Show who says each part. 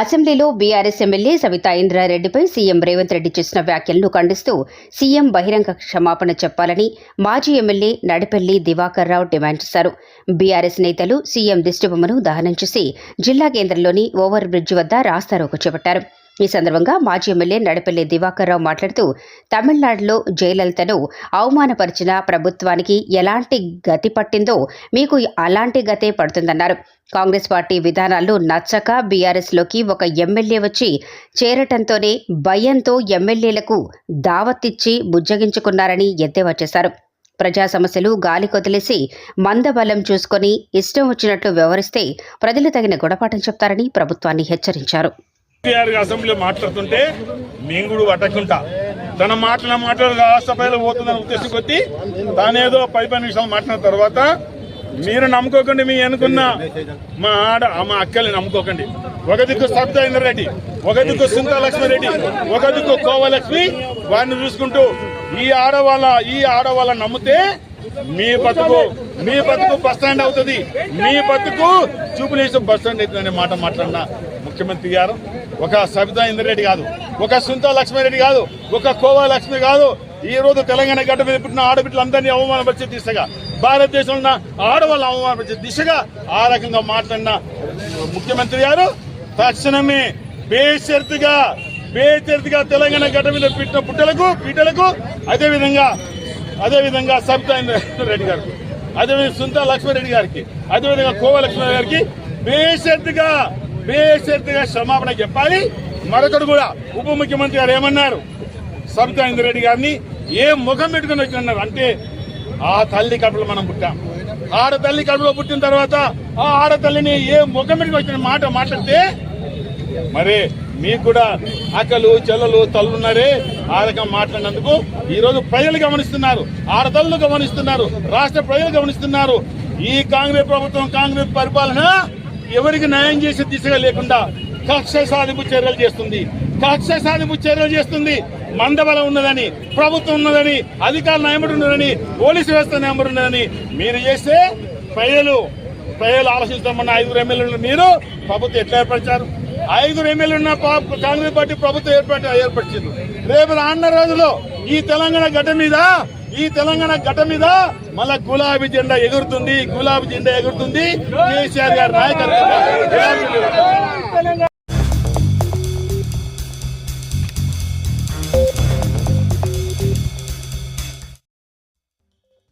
Speaker 1: అసెంబ్లీలో BRS MLA Savitha ఇంద్రారెడ్డిపై CM Revanth Reddy చేసిన వ్యాఖ్యలను ఖండిస్తూ సీఎం బహిరంగ క్షమాపణ చెప్పాలని మాజీ ఎమ్మెల్యే నడిపెల్లి దివాకర్ రావు డిమాండ్ చేశారు. బీఆర్ఎస్ నేతలు సీఎం దిష్టిబొమ్మను దహనం చేసి జిల్లా కేంద్రంలోని ఓవర్ బ్రిడ్జ్ వద్ద రాస్తారోకు చేపట్టారు. ఈ సందర్భంగా మాజీ ఎమ్మెల్యే నడపల్లి దివాకర్రావు మాట్లాడుతూ తమిళనాడులో జయలలితను అవమానపరిచిన ప్రభుత్వానికి ఎలాంటి గతి పట్టిందో మీకు అలాంటి గతే పడుతుందన్నారు. కాంగ్రెస్ పార్టీ విధానాలు నచ్చక బీఆర్ఎస్లోకి ఒక ఎమ్మెల్యే వచ్చి చేరటంతోనే భయంతో ఎమ్మెల్యేలకు దావత్తిచ్చి బుజ్జగించుకున్నారని ఎద్దేవా చేశారు. ప్రజా సమస్యలు గాలి కొదిలేసి మందబలం చూసుకొని ఇష్టం వచ్చినట్లు వ్యవహరిస్తే ప్రజలు తగిన గుణపాఠం చెప్తారని ప్రభుత్వాన్ని హెచ్చరించారు.
Speaker 2: కేసీఆర్ అసెంబ్లీలో మాట్లాడుతుంటే కూడా పట్టకుంటా. తన మాటల మాటలు రాష్ట్రపతిలో పోతుందని ఉద్దేశం కొద్దీ తానేదో పది పది నిమిషాలు మాట్లాడిన తర్వాత మీరు నమ్ముకోకండి మీ అనుకున్న మా ఆడ మా అక్కల్ని నమ్ముకోకండి. ఒక దిక్కు సబితా ఇంద్రెడ్డి ఒక దిక్కు సుంతాలక్ష్మిరెడ్డి ఒక దిక్కు కోవలక్ష్మి వారిని చూసుకుంటూ ఈ ఆడవాళ్ళ ఈ ఆడవాళ్ళ నమ్మితే మీ బతుకు మీ బతుకు బస్ స్టాండ్ అవుతుంది. మీ బతుకు చూపులేసి బస్ స్టాండ్ అవుతుంది అనే మాట మాట్లాడినా. ముఖ్యమంత్రి గారు ఒక సబితా ఇంద్రెడ్డి కాదు ఒక సుంతా లక్ష్మారెడ్డి కాదు ఒక కోవా లక్ష్మి కాదు ఈ రోజు తెలంగాణ గడ్డ మీద పుట్టిన ఆడబిడ్డలందరినీ అవమానపరిచే దిశగా భారతదేశంలో ఉన్న ఆడవాళ్ళు అవమానపరిచే దిశగా ఆ రకంగా మాట్లాడిన ముఖ్యమంత్రి గారు తక్షణమే బేషరతుగా బేషరతుగా తెలంగాణ గడ్డ మీద పుట్టిన పుట్టలకు పీటలకు అదేవిధంగా అదేవిధంగా సబితా రెడ్డి గారికి అదేవిధంగా సుంతా లక్ష్మారెడ్డి గారికి అదేవిధంగా కోవ లక్ష్మణ్ గారికి బేషరతుగా బేషరతుగా క్షమాపణ చెప్పాలి. మరొకడు కూడా ఉప ముఖ్యమంత్రి గారు ఏమన్నారు? సబితా ఇంద్రెడ్డి గారిని ఏ ముఖం పెట్టుకుని వచ్చిన్నారు అంటే ఆ తల్లి కడుపులో మనం పుట్టాం. ఆడతల్లి కడుపులో పుట్టిన తర్వాత ఆ ఆడతల్లిని ఏ ముఖం పెట్టుకుని వచ్చిన మాట మాట్లాడితే మరి మీకు కూడా అక్కలు చెల్లలు తల్లున్నారే ఆ రకం మాట్లాడినందుకు ఈరోజు ప్రజలు గమనిస్తున్నారు. ఆడతల్లు గమనిస్తున్నారు. రాష్ట్ర ప్రజలు గమనిస్తున్నారు. ఈ కాంగ్రెస్ ప్రభుత్వం కాంగ్రెస్ పరిపాలన ఎవరికి న్యాయం చేసే దిశగా లేకుండా కక్ష సాధింపు చర్యలు చేస్తుంది. కక్ష సాధింపు చర్యలు చేస్తుంది. మందబలం ఉన్నదని ప్రభుత్వం ఉన్నదని అధికారులు నయమడి ఉన్నదని పోలీసు వ్యవస్థ నయమడి ఉన్నదని మీరు చేస్తే ప్రజలు ప్రజలు ఆలోచిస్తామన్న ఐదుగురు ఎమ్మెల్యేలు మీరు ప్రభుత్వం ఎట్లా ఏర్పరిచారు? ఐదుగురు ఎమ్మెల్యేలు ఉన్న పా- కాంగ్రెస్ పార్టీ ప్రభుత్వం ఏర్పాటు ఏర్పరిచింది. రేపు రానున్న రోజుల్లో ఈ తెలంగాణ గడ్డ మీద ఈ తెలంగాణ గడ్డ మీద మళ్ళా గులాబీ జెండా ఎగురుతుంది గులాబీ జెండా ఎగురుతుంది కేసీఆర్ గారి నాయకత్వం గులాబీ జెండా ఎగురుతుంది.